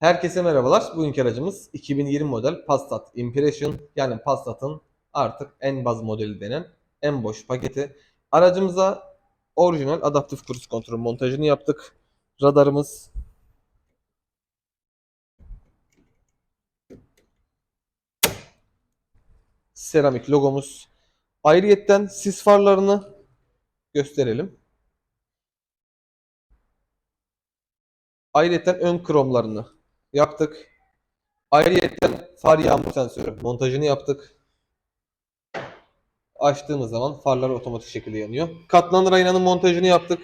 Herkese merhabalar. Bugünkü aracımız 2020 model Passat Impression yani Passat'ın artık en baz modeli denen en boş paketi. Aracımıza orijinal adaptif cruise kontrol montajını yaptık. Radarımız seramik logomuz. Ayrıyetten sis farlarını gösterelim. Ayrıca ön kromlarını yaptık. Ayrıca far yağmur sensörü montajını yaptık. Açtığımız zaman farlar otomatik şekilde yanıyor. Katlanır aynanın montajını yaptık.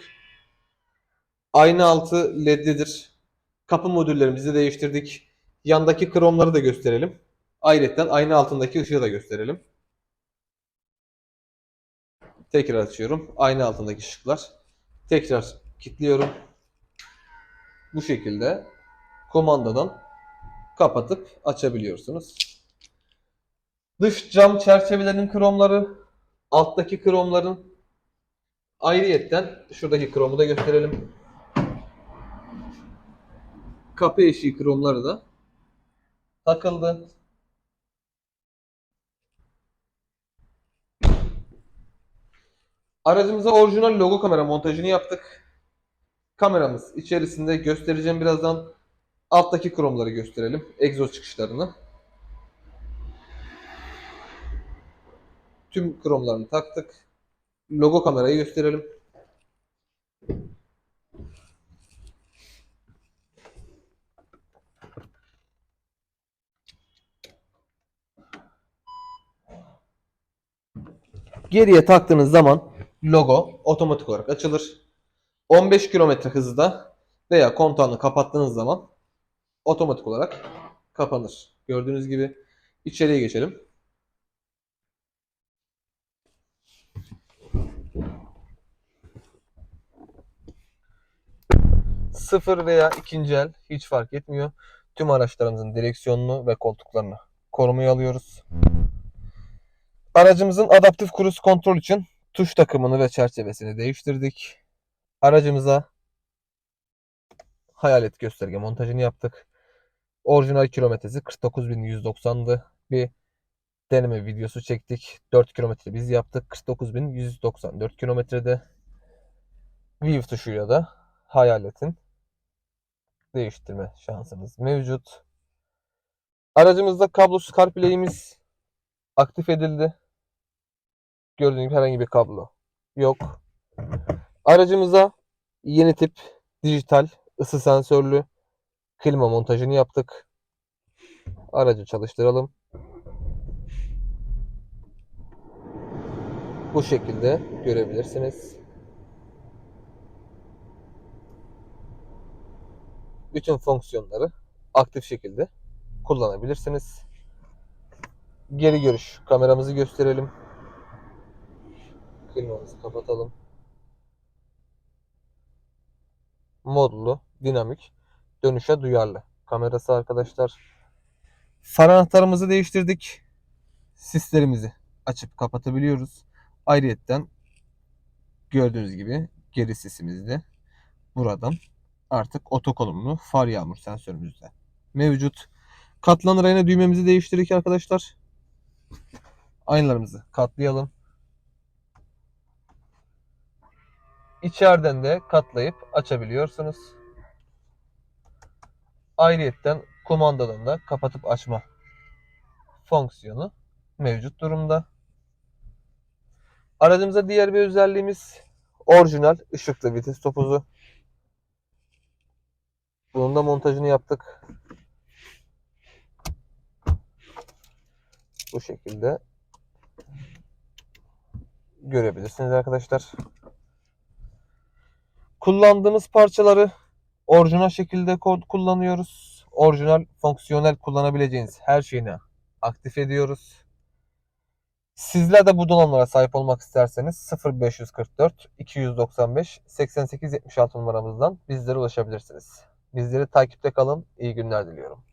Ayna altı ledlidir. Kapı modüllerimizi değiştirdik. Yandaki kromları da gösterelim. Ayrıca ayna altındaki ışığı da gösterelim. Tekrar açıyorum. Ayna altındaki ışıklar. Tekrar kilitliyorum bu şekilde komandadan kapatıp açabiliyorsunuz. Dış cam çerçevelerinin kromları, alttaki kromların ayrıyetten şuradaki kromu da gösterelim. Kapı eşiği kromları da takıldı. Aracımıza orijinal logo kamera montajını yaptık. Kameramız içerisinde göstereceğim birazdan. Alttaki kromları gösterelim. Egzoz çıkışlarını. Tüm kromlarını taktık. Logo kamerayı gösterelim. Geriye taktığınız zaman logo otomatik olarak açılır. 15 km hızda veya kontağını kapattığınız zaman otomatik olarak kapanır. Gördüğünüz gibi içeriye geçelim. Sıfır veya ikinci el hiç fark etmiyor. Tüm araçlarımızın direksiyonunu ve koltuklarını korumaya alıyoruz. Aracımızın adaptif cruise kontrol için tuş takımını ve çerçevesini değiştirdik. Aracımıza hayalet gösterge montajını yaptık. Orijinal kilometresi 49.190'dı. Bir deneme videosu çektik. 4 kilometre biz yaptık. 49.194 kilometrede. View tuşuyla da hayaletin değiştirme şansınız mevcut. Aracımızda kablosuz CarPlay'imiz aktif edildi. Gördüğünüz gibi herhangi bir kablo yok. Aracımıza yeni tip dijital ısı sensörlü klima montajını yaptık. Aracı çalıştıralım. Bu şekilde görebilirsiniz. Bütün fonksiyonları aktif şekilde kullanabilirsiniz. Geri görüş kameramızı gösterelim. Klimamızı kapatalım. modlu, dinamik, dönüşe duyarlı kamerası arkadaşlar. Far anahtarımızı değiştirdik. Sislerimizi açıp kapatabiliyoruz. Ayrıyetten gördüğünüz gibi geri sisimiz de buradan artık otokolumlu far yağmur sensörümüzde mevcut. Katlanır ayna düğmemizi değiştirdik arkadaşlar. Aynalarımızı katlayalım. İçeriden de katlayıp açabiliyorsunuz. Ayrıyetten kumandadan da kapatıp açma fonksiyonu mevcut durumda. Aracımıza diğer bir özelliğimiz orijinal ışıklı vites topuzu. Bunun da montajını yaptık. Bu şekilde görebilirsiniz arkadaşlar. Kullandığımız parçaları orijinal şekilde kod kullanıyoruz. Orijinal fonksiyonel kullanabileceğiniz her şeyini aktif ediyoruz. Sizler de bu donanımlara sahip olmak isterseniz 0544 295 8876 numaramızdan bizlere ulaşabilirsiniz. Bizleri takipte kalın. İyi günler diliyorum.